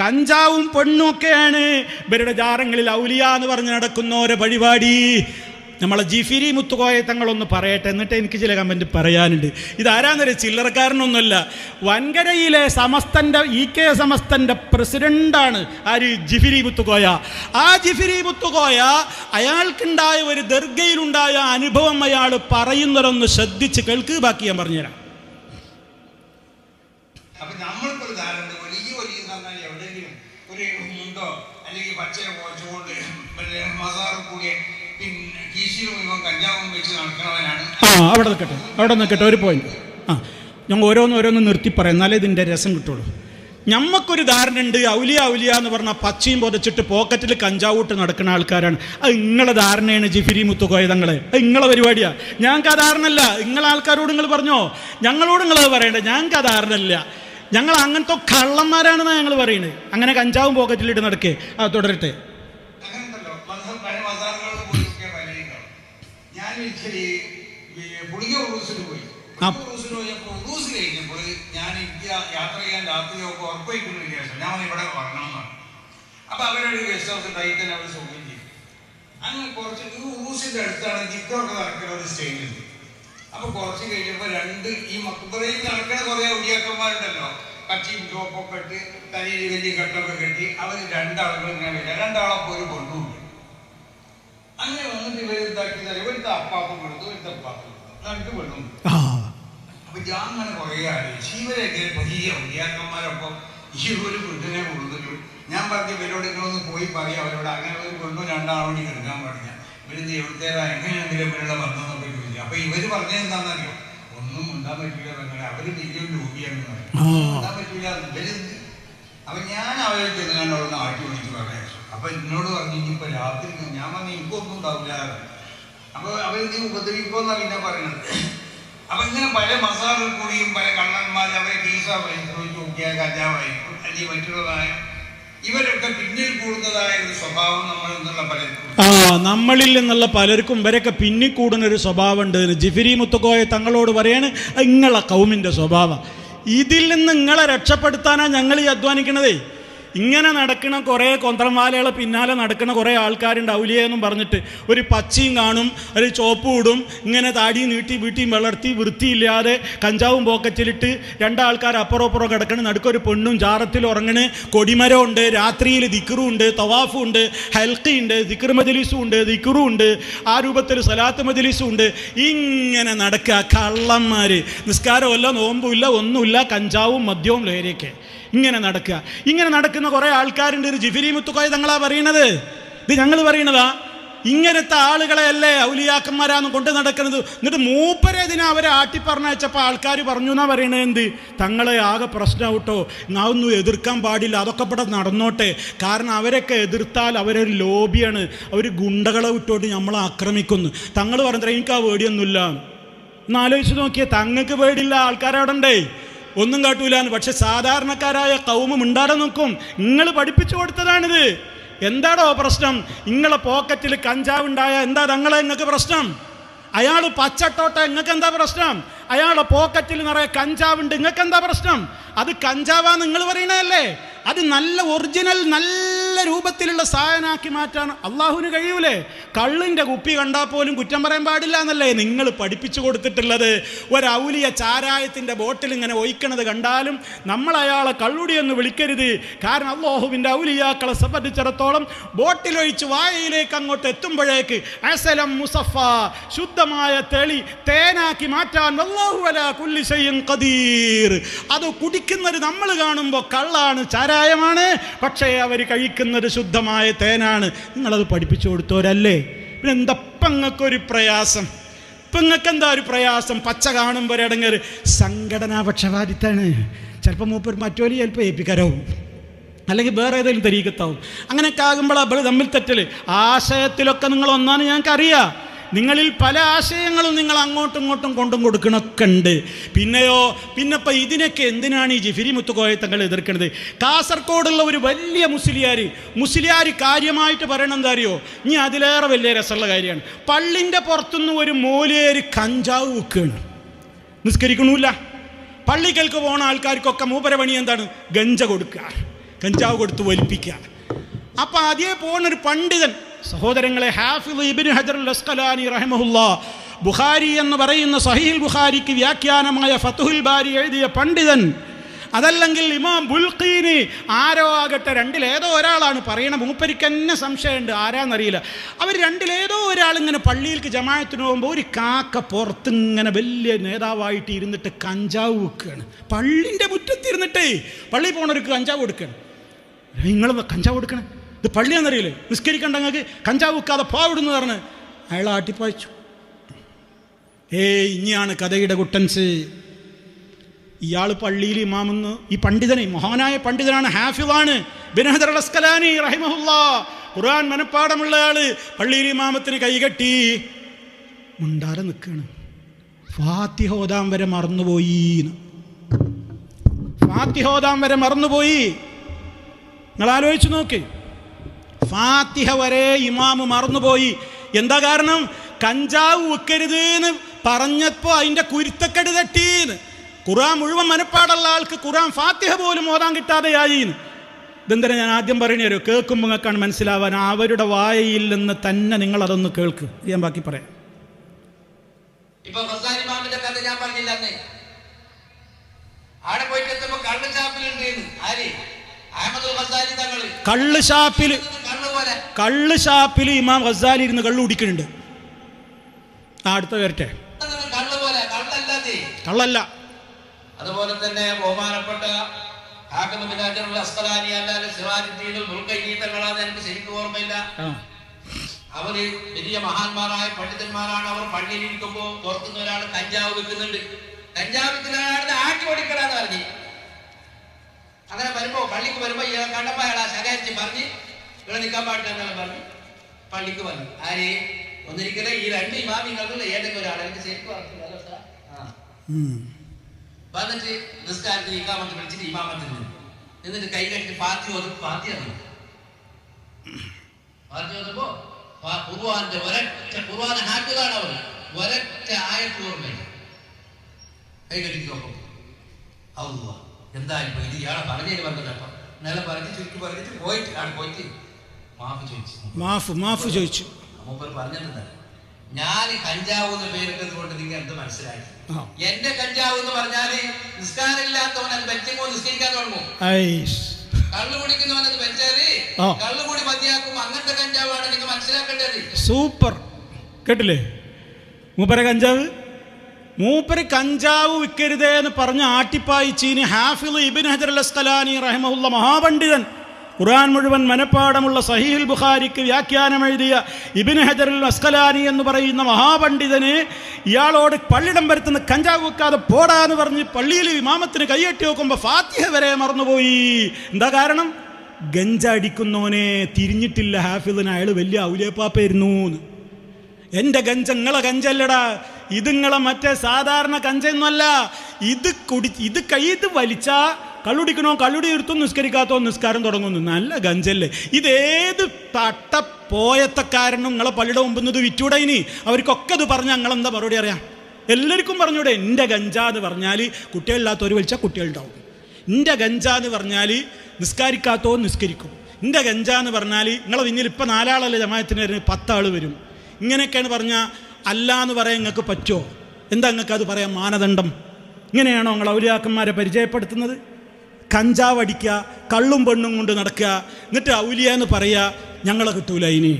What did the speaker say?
കഞ്ചാവും പെണ്ണും ഒക്കെയാണ് ഇവരുടെ ജാറങ്ങളിൽ ഔലിയ എന്ന് പറഞ്ഞ് നടക്കുന്ന ഓരോ പരിപാടി. നമ്മളെ ജിഫിരി മുത്തുകോയ തങ്ങളൊന്ന് പറയട്ടെ എന്നിട്ട് എനിക്ക് ചില കമന്റ് പറയാനുണ്ട്. ഇതാരാന്നൊരു ചില്ലറക്കാരനൊന്നുമല്ല. വൻകരയിലെ സമസ്തന്റെ ഇ കെ സമസ്തന്റെ പ്രസിഡന്റാണ് ആര്? ജിഫിരി മുത്തുകോയ. ആ ജിഫിരി മുത്തുകോയ അയാൾക്കുണ്ടായ ഒരു ദർഗയിലുണ്ടായ അനുഭവം അയാൾ പറയുന്നതൊന്ന് ശ്രദ്ധിച്ച് കേൾക്ക് ബാക്കി ഞാൻ പറഞ്ഞുതരാം അപ്പൊ നമ്മൾക്കൊരു ധാരണ വലിയ വലിയ പറഞ്ഞാൽ എവിടെയെങ്കിലും ഒരു മുണ്ടോ അല്ലെങ്കിൽ പച്ചയോ പോച്ചുകൊണ്ട് ആ അവിടെ നിൽക്കട്ടെ. അവിടെ നിൽക്കട്ടെ. ഒരു പോയിന്റ് ആ ഞങ്ങൾ ഓരോന്ന് ഓരോന്ന് നിർത്തി പറയാം. എന്നാലേ ഇതിന്റെ രസം കിട്ടുള്ളൂ. ഞമ്മക്കൊരു ധാരണ ഉണ്ട്. ഔലിയ ഔലിയ എന്ന് പറഞ്ഞാൽ പച്ചയും പൊതച്ചിട്ട് പോക്കറ്റിൽ കഞ്ചാവൂട്ട് നടക്കുന്ന ആൾക്കാരാണ്. അത് നിങ്ങളെ ധാരണയാണ് ജിഫിരി മുത്തുകോയ തങ്ങളെ. അത് നിങ്ങളെ പരിപാടിയാ. ഞങ്ങൾക്ക് ആ ധാരണ അല്ല നിങ്ങളെ ആൾക്കാരോട് നിങ്ങൾ പറഞ്ഞോ? ഞങ്ങളോട് നിങ്ങളത് പറയണ്ടേ. ഞങ്ങൾക്ക് ആ ധാരണ അല്ല ഞങ്ങൾ അങ്ങനത്തെ കള്ളന്മാരാണെന്നാണ് ഞങ്ങൾ പറയുന്നത് അങ്ങനെ കഞ്ചാവും പോക്കറ്റിലിട്ട് നടക്കേ. ആ തുടരട്ടെ അങ്ങനത്തല്ലോ മത- പല മസാറുകളിൽ പോയി നോക്കിയാൽ പലരും കാണും. ഞാൻ ഒരിക്കൽ ഈ പുളിക പോയി. പോയപ്പോൾ ഉറൂസ് കഴിഞ്ഞപ്പോൾ ഞാൻ യാത്ര ചെയ്യാൻ വിചാരിച്ചു ഞാൻ ഇവിടെ ഉറങ്ങണം എന്നാണ് അപ്പൊ അവരൊരു ഗസ്റ്റ് ഹൗസ് ഉണ്ടായി തന്നെ അവർ സൗകര്യം ചെയ്തു. അങ്ങനെ കുറച്ച് ഈ ഉറൂസിന്റെ അടുത്താണ് നടക്കുന്ന ഒരു സ്റ്റേജ് ഉണ്ട്. അപ്പൊ കുറച്ച് കഴിഞ്ഞപ്പോ രണ്ട് ഈ മക്കുബറയിൽ നടക്കുന്ന കുറെ ഔലിയാക്കന്മാരുണ്ടല്ലോ കച്ചിയും ചോപ്പൊക്കെ ഇട്ട് തലയിൽ വലിയ കെട്ടൊക്കെ കെട്ടി അവർ രണ്ടാളുകൾ ഇങ്ങനെ വരിക. രണ്ടാളൊക്കെ ഒരു കൊണ്ടുണ്ട് അങ്ങനെ വന്നിട്ട് ഇവർ എന്താക്കി ഇവരുത്തെ അപ്പാപ്പം കൊടുത്തു ഇവരുത്തെ അപ്പാപ്പം കൊടുത്തു. പെണ്ണും ആ. അപ്പൊ ഞാൻ അങ്ങനെ കുറെ ആലോചിച്ചു. ഇവരൊക്കെ വലിയ ഔലിയാക്കന്മാരൊപ്പം ഈ ഒരു വീട്ടിനെ കൊടുത്തിട്ടു. ഞാൻ പറഞ്ഞു ഇവരോട് പോയി പറയാം അവരോട് അങ്ങനെ ഒരു പെണ്ണും രണ്ടാളോട് കിടക്കാൻ പറഞ്ഞ. ഇവരിന്ന് എവിടുത്തേരാ എങ്ങനെയെങ്കിലും ഇവരുടെ ബന്ധമെന്നൊക്കെ ചോദിച്ചു. അപ്പൊ ഇവർ പറഞ്ഞത് എന്താണെന്നറിയോ? ഒന്നും ഉണ്ടാൻ പറ്റില്ല പെങ്ങളെ. അവർ വലിയ ലോബിയാണെന്ന് പറഞ്ഞു ആ. ഉണ്ടാൻ പറ്റില്ല ഇവർ അപ്പൊ ഞാൻ അവരെ ചെന്നുകൊണ്ട് അവിടെ ആട്ടി വിളിച്ചു പറയാം അപ്പൊ എന്നോട് പറഞ്ഞു ഇനിയിപ്പോ രാത്രി ഞാൻ പറഞ്ഞു എനിക്കൊന്നും ഉണ്ടാവില്ല. അപ്പൊ അവർ നീ ഉപദ്രവിക്കുമെന്നാ പിന്നെ പറയണത്. അപ്പൊ ഇങ്ങനെ പല മസാറിൽ കൂടിയും പല കണ്ണന്മാർ അവരെ കീസ പരിശ്രമിച്ച് നോക്കിയാൽ കഞ്ചാവായിരിക്കും അല്ലെങ്കിൽ മറ്റുള്ളതായ ഇവരൊക്കെ പിന്നിൽ കൂടുന്നതായ ഒരു സ്വഭാവം നമ്മളിൽ നിന്നുള്ള പലർക്കും ആ നമ്മളിൽ നിന്നുള്ള പലർക്കും ഇവരൊക്കെ പിന്നിക്കൂടുന്ന ഒരു സ്വഭാവം ഉണ്ട് ജിഫിരി മുത്തുക്കോയ തങ്ങളോട് പറയാണ് "അത് ഇങ്ങളെ കൗമിന്റെ സ്വഭാവം. ഇതിൽ നിന്ന് നിങ്ങളെ രക്ഷപ്പെടുത്താനാണ് ഞങ്ങൾ ഈ അധ്വാനിക്കണതേ. ഇങ്ങനെ നടക്കുന്ന കുറേ കൊന്ത്രമാലകളെ പിന്നാലെ നടക്കുന്ന കുറേ ആൾക്കാരുണ്ട് ഔലിയെന്നും പറഞ്ഞിട്ട് ഒരു പച്ചയും കാണും ഒരു ചോപ്പ് ഇടും ഇങ്ങനെ താടി നീട്ടി വീട്ടിയും വളർത്തി വൃത്തിയില്ലാതെ കഞ്ചാവും പോക്കറ്റിലിട്ട് രണ്ടാൾക്കാർ അപ്പുറം അപ്പുറം കിടക്കണ്. നടുക്കൊരു പെണ്ണും ജാറത്തിൽ ഉറങ്ങണ്. കൊടിമരം ഉണ്ട് രാത്രിയിൽ ദിക്കറും ഉണ്ട് തവാഫും ഉണ്ട് ഹൽക്കി ഉണ്ട് ദിക്കർ മജലിസും ഉണ്ട് ദിക്കറും ഉണ്ട് ആ രൂപത്തിൽ സലാത്ത് മജലിസും ഉണ്ട് ഇങ്ങനെ നടക്കുക. കള്ളന്മാർ നിസ്കാരമല്ല നോമ്പുമില്ല ഒന്നുമില്ല കഞ്ചാവും മദ്യവും ലഹരിയൊക്കെ. ഇങ്ങനെ നടക്കുക. ഇങ്ങനെ നടക്കുന്ന കുറേ ആൾക്കാരുണ്ട്. ഒരു ജിഫിരി മുത്തുക്കോയ തങ്ങളാ പറയണത്. ഇത് ഞങ്ങൾ പറയണതാ ഇങ്ങനത്തെ ആളുകളെ അല്ലേ ഔലിയാക്കന്മാരാന്ന് കൊണ്ട് നടക്കുന്നത്. എന്നിട്ട് മൂപ്പരെ ഇതിനെ അവരെ ആട്ടിപ്പറഞ്ഞയച്ചപ്പോൾ ആൾക്കാർ പറഞ്ഞു എന്നാ പറയണത് എന്ത്? തങ്ങളെ ആകെ പ്രശ്നമാവട്ടോ ഒന്നും എതിർക്കാൻ പാടില്ല. അതൊക്കെ ഇവിടെ നടന്നോട്ടെ. കാരണം അവരൊക്കെ എതിർത്താൽ അവരൊരു ലോബിയാണ്. അവർ ഗുണ്ടകളെ വിട്ടോട്ട് നമ്മളെ ആക്രമിക്കുന്നു. തങ്ങൾ പറഞ്ഞാൽ എനിക്ക് ആ ഒന്ന് ആലോചിച്ച് നോക്കിയേ തങ്ങൾക്ക് പേടില്ല ആൾക്കാരവിടെ ഉണ്ടേ. ഒന്നും കാട്ടൂലാന്ന് പക്ഷെ സാധാരണക്കാരായ കൗമ മിണ്ടാടെ നോക്കും. നിങ്ങൾ പഠിപ്പിച്ചു കൊടുത്തതാണിത്. എന്താടോ പ്രശ്നം? നിങ്ങളെ പോക്കറ്റിൽ കഞ്ചാവ് ഉണ്ടായ എന്താ തങ്ങളെ നിങ്ങൾക്ക് പ്രശ്നം? അയാൾ പച്ചട്ടോട്ട നിങ്ങൾക്ക് എന്താ പ്രശ്നം? അയാളുടെ പോക്കറ്റിൽ നിറയെ കഞ്ചാവുണ്ട് നിങ്ങൾക്ക് എന്താ പ്രശ്നം? അത് കഞ്ചാവാ നിങ്ങൾ പറയണതല്ലേ? അത് നല്ല ഒറിജിനൽ നല്ല രൂപത്തിലുള്ള സായനാക്കി മാറ്റാൻ അള്ളാഹുവിന് കഴിയൂലേ? കള്ളിന്റെ കുപ്പി കണ്ടാൽ പോലും കുറ്റം പറയാൻ പാടില്ല എന്നല്ലേ നിങ്ങൾ പഠിപ്പിച്ചു കൊടുത്തിട്ടുള്ളത്? ഒരൗലിയ ചാരായത്തിന്റെ ബോട്ടിൽ ഇങ്ങനെ ഒഴിക്കണത് കണ്ടാലും നമ്മൾ അയാളെ കള്ളുടിയെന്ന് വിളിക്കരുത്. കാരണം അള്ളാഹുവിന്റെ ഔലിയാക്കളെ സംബന്ധിച്ചിടത്തോളം ബോട്ടിലൊഴിച്ച് വായയിലേക്ക് അങ്ങോട്ട് എത്തുമ്പോഴേക്ക് അസലം മുസഫ ശുദ്ധമായ തെളി തേനാക്കി മാറ്റാൻ അല്ലാഹു അലാ കുല്ലി ചെയ്യും ഖദീർ. അത് കുടിക്കുന്നത് നമ്മൾ കാണുമ്പോൾ കള്ളാണ് ചാരായമാണ്. പക്ഷേ അവർ കഴിക്കുന്നത് ശുദ്ധമായ തേനാണ്. നിങ്ങളത് പഠിപ്പിച്ചു കൊടുത്തവരല്ലേ? പിന്നെ എന്തപ്പം ഇങ്ങക്കൊരു പ്രയാസം? ഇപ്പം നിങ്ങൾക്ക് എന്താ ഒരു പ്രയാസം? പച്ച കാണുമ്പോൾ ഒരടങ്ങർ സംഘടനാ പക്ഷപാതിത്താണ് ചിലപ്പോൾ മൂപ്പർ മറ്റോലി ചിലപ്പോൾ ഏൽപ്പിക്കാരാവും അല്ലെങ്കിൽ വേറെ ഏതെങ്കിലും തരീക്കത്താവും. അങ്ങനെയൊക്കെ ആകുമ്പോൾ അവൾ തമ്മിൽ തെറ്റൽ ആശയത്തിലൊക്കെ നിങ്ങൾ ഒന്നാണ് ഞങ്ങൾക്കറിയാം. നിങ്ങളിൽ പല ആശയങ്ങളും നിങ്ങൾ അങ്ങോട്ടും ഇങ്ങോട്ടും കൊണ്ടും കൊടുക്കണൊക്കെ ഉണ്ട് പിന്നെയോ പിന്നെ ഇപ്പം ഇതിനൊക്കെ എന്തിനാണ് ഈ ജിഫിരി മുത്തുകോയെ തങ്ങൾ എതിർക്കുന്നത് കാസർഗോഡുള്ള ഒരു വലിയ മുസ്ലിയാർ മുസ്ലിയാർ കാര്യമായിട്ട് പറയണം എന്താ അറിയോ ഇനി അതിലേറെ വലിയ രസമുള്ള കാര്യമാണ്. പള്ളിന്റെ പുറത്തുനിന്ന് ഒരു മൂലേര് കഞ്ചാവ് വെക്കുകയാണ് നിസ്കരിക്കണമില്ല പള്ളികൾക്ക് പോണ ആൾക്കാർക്കൊക്കെ മൂപ്പര പണി എന്താണ്? ഗഞ്ച കൊടുക്കുക. കഞ്ചാവ് കൊടുത്ത് വലിപ്പിക്കുക. അപ്പം അതേ പോണൊരു പണ്ഡിതൻ സഹോദരങ്ങളെ ഹാഫിദ് ഇബിൻ ഹജർ അസ്കലാനി റഹമുല്ല ബുഖാരി എന്ന് പറയുന്ന സഹീൽ ബുഖാരിക്ക് വ്യാഖ്യാനമായ ഫത്തുഹുൽ ബാരി എഴുതിയ പണ്ഡിതൻ അതല്ലെങ്കിൽ ഇമാം ബുൽഖീന് ആരോ ആകട്ടെ രണ്ടിലേതോ ഒരാളാണ് പറയണ മൂപ്പരിക്ക് തന്നെ സംശയമുണ്ട് ആരാന്നറിയില്ല. അവർ രണ്ടിലേതോ ഒരാൾ ഇങ്ങനെ പള്ളിയിലേക്ക് ജമായത്തിന് പോകുമ്പോൾ ഒരു കാക്ക പുറത്ത് ഇങ്ങനെ വലിയ നേതാവായിട്ട് ഇരുന്നിട്ട് കഞ്ചാവ് വെക്കുകയാണ് പള്ളിന്റെ മുറ്റത്തിരുന്നിട്ടേ പള്ളിയിൽ പോണവർക്ക് കഞ്ചാവ് കൊടുക്കുകയാണ്. നിങ്ങൾ കഞ്ചാവ് കൊടുക്കണം? ഇത് പള്ളിയാണെന്നറിയില്ലേ നിസ്കരിക്കണ്ട അങ്ങക്ക്. കഞ്ചാവ് വെക്കാതെ പാവിടുന്ന് പറഞ്ഞ് അയാൾ ആട്ടിപ്പായിച്ചു ഏയ് ഇനിയാണ് കഥയുടെ കുട്ടൻസ്. ഇയാൾ പള്ളിയിൽ ഇമാമെന്ന് ഈ പണ്ഡിതനെ മഹാനായ പണ്ഡിതനാണ് ഹാഫിളാണ് ബിനഹദർ അസ്കലാനി ഖുർആൻ മനപ്പാടമുള്ള ആൾ. പള്ളിയിൽ ഇമാമത്തിന് കൈകെട്ടി. മുണ്ടാര നിൽക്കുകയാണ് ഫാത്തിഹോദാം വരെ മറന്നുപോയി ഫാത്തിഹോദാം വരെ മറന്നുപോയി. നിങ്ങൾ ആലോചിച്ച് നോക്ക്. ഫാത്തിഹ വരെ ഇമാമ് മറന്നുപോയി. എന്താ കാരണം? കഞ്ചാവ് വെക്കരുത് എന്ന് പറഞ്ഞപ്പോൾ അതിന്റെ കുരുത്തക്കെട് തട്ടീന്ന്. ഖുറാൻ മുഴുവൻ മനപ്പാടുള്ള ആൾക്ക് ഖുറാൻ ഫാത്തിഹ പോലും ഓതാൻ കിട്ടാതെയായിന്ന് ഇതെന്തിനാ ഞാൻ ആദ്യം പറയണോ? കേൾക്കുമ്പോൾ നിങ്ങൾക്കാണ് മനസ്സിലാവാൻ. അവരുടെ വായയിൽ നിന്ന് തന്നെ നിങ്ങൾ അതൊന്ന് കേൾക്ക്. ഞാൻ ബാക്കി പറയാം. ഇപ്പൊ കഥ ഞാൻ പറഞ്ഞില്ല അന്നേ. ആടെ പോയിട്ട് എത്തുമ്പോ കള്ള് ഷാപ്പിലുണ്ട്. ആര്? അഹമ്മദ് കള്ള് കള്ള് ഷാപ്പിൽ ഇമാം ഖസാലി ഇരുന്ന് കള്ള് കുടിക്കുന്നുണ്ട്. ആ അടുത്ത വരട്ടെ. കള്ളല്ല. അതുപോലെ തന്നെ ബഹുമാനപ്പെട്ട എനിക്ക് ശരിക്കും ഓർമ്മയില്ല. അവർ വലിയ മഹാന്മാരായ പണ്ഡിതന്മാരാണ് അവർ പള്ളിയിൽ ഇരിക്കുമ്പോ പുറത്തുനിന്ന് ഒരാൾ കഞ്ചാവ് വെക്കുന്നുണ്ട് കഞ്ചാവ് വെക്കുന്ന ആട്ടി പറഞ്ഞു. അങ്ങനെ വരുമ്പോ പള്ളിക്ക് വരുമ്പോ കണ്ടപ്പോ അയാൾ ശകാരിച്ച് പറഞ്ഞ് ഇവിടെ നിൽക്കാൻ പാടില്ല എന്നാണ് പറഞ്ഞു. പള്ളിക്ക് വന്നു. ആര്? ഒന്നിരിക്കലേ ഈ രണ്ട് ഇമാമിങ്ങളിൽ ഏതെങ്കിലും ഒരാൾ എനിക്ക് ശരിക്കും. വന്നിട്ട് നിസ്കാരത്തിൽ ഇക്കാമത്ത് വിളിച്ചിട്ട് ഇമാമത്തിൽ നിന്ന് എന്നിട്ട് കൈ കെട്ടി പാത്തി ഓതും പാത്തി അറിയും പാത്തി ഓതുമ്പോ ഖുർആന്റെ ഒരൊറ്റ ഖുർആൻ ഹാഫിദാണ് അവർ ഒരൊറ്റ ആയത്ത് ഓർമ്മയില്ല കൈ കെട്ടി നോക്കും. എന്താ എന്തായാലും ഇത്? ഇയാളെ പറഞ്ഞതിന് വന്നിട്ടപ്പം നേരെ പറഞ്ഞ് ചുരുക്കി പറഞ്ഞിട്ട് പോയിട്ട് ആണ് പോയിട്ട് മാഫ് മാഫ് ചോദിച്ചു. ഞാൻ കഞ്ചാവ് എന്ന് പേരിട്ടത് കൊണ്ട് നിങ്ങൾ എന്ത് മനസ്സിലായി? എന്റെ കഞ്ചാവ് എന്ന് പറഞ്ഞാൽ നിസ്കാരമില്ലാത്തവൻ അത് വെച്ചപ്പോ നിസ്കരിക്കാൻ തുടങ്ങും. കള്ളു കുടിക്കുന്നവൻ അത് ആ. കള്ളു കൂടി മതിയാക്കും. അങ്ങനത്തെ കഞ്ചാവാണ് നിങ്ങൾ മനസ്സിലാക്കേണ്ടത്. സൂപ്പർ. കേട്ടില്ലേ? മൂപ്പര കഞ്ചാവ്? മൂപ്പര് കഞ്ചാവ് വിൽക്കരുതേ എന്ന് പറഞ്ഞ് ആട്ടിപ്പായിച്ചീന് ഹാഫിൽ ഇബിൻ ഹജർ അല്ല അസ്കലാനി റഹ്മുള്ള മഹാപണ്ഡിതൻ ഖുർആൻ മുഴുവൻ മനപ്പാടമുള്ള സഹീൽ ബുഖാരിക്ക് വ്യാഖ്യാനം എഴുതിയ ഇബിൻ ഹജറുൽ അസ്കലാനി എന്ന് പറയുന്ന മഹാപണ്ഡിതന് ഇയാളോട് പള്ളിടം വരുത്തുന്ന കഞ്ചാവ് വെക്കാതെ പോടാ എന്ന് പറഞ്ഞ് പള്ളിയിൽ ഇമാമത്തിന് കൈയെട്ടി നോക്കുമ്പോൾ ഫാത്തിഹ വരെ മറന്നുപോയി. എന്താ കാരണം? ഗഞ്ച അടിക്കുന്നവനെ തിരിഞ്ഞിട്ടില്ല ഹാഫിദിന്. അയാൾ വലിയ ഔലിയപ്പാപ്പായിരുന്നു എന്ന്. എന്റെ ഗഞ്ച നിങ്ങളെ ഗഞ്ചല്ലടാ. ഇത് നിങ്ങളെ മറ്റേ സാധാരണ കഞ്ചയൊന്നുമല്ല ഇത് കുടി ഇത് കൈ ഇത് വലിച്ചാ കള്ളുടിക്കണോ കള്ളുടി നിർത്തും നിസ്കരിക്കാത്തോ നിസ്കാരം തുടങ്ങുന്നു. നല്ല ഗഞ്ചല്ലേ. ഇതേത് തട്ട പോയത്തക്കാരനും നിങ്ങളെ പള്ളിയുടെ മുമ്പ് ഇത് വിറ്റൂടെ ഇനി? അവർക്കൊക്കെ ഇത് പറഞ്ഞാൽ നിങ്ങളെന്താ മറുപടി അറിയാം എല്ലാവർക്കും പറഞ്ഞൂടെ. എന്റെ ഗഞ്ച എന്ന് പറഞ്ഞാൽ കുട്ടികളില്ലാത്തവർ വിളിച്ചാൽ കുട്ടികളുണ്ടാവും. എന്റെ ഗഞ്ച എന്ന് പറഞ്ഞാൽ നിസ്കാരിക്കാത്തോ നിസ്കരിക്കും. എന്റെ ഗഞ്ച എന്ന് പറഞ്ഞാൽ നിങ്ങളെ പിന്നിൽ ഇപ്പം നാലാളല്ലേ ജമായത്തിന് വരുന്നത്? പത്താൾ വരും. ഇങ്ങനെയൊക്കെയാണ് പറഞ്ഞാൽ അല്ല എന്ന് പറയാൻ നിങ്ങൾക്ക് പറ്റുമോ എന്താ നിങ്ങൾക്ക് അത് പറയാം മാനദണ്ഡം? ഇങ്ങനെയാണോ നിങ്ങൾ ഔലിയാക്കന്മാരെ പരിചയപ്പെടുത്തുന്നത്? കഞ്ചാവ് അടിക്കുക കള്ളും പെണ്ണും കൊണ്ട് നടക്കുക എന്നിട്ട് ഔലിയ എന്ന് പറയുക ഞങ്ങളെ കിട്ടൂല ഇനി.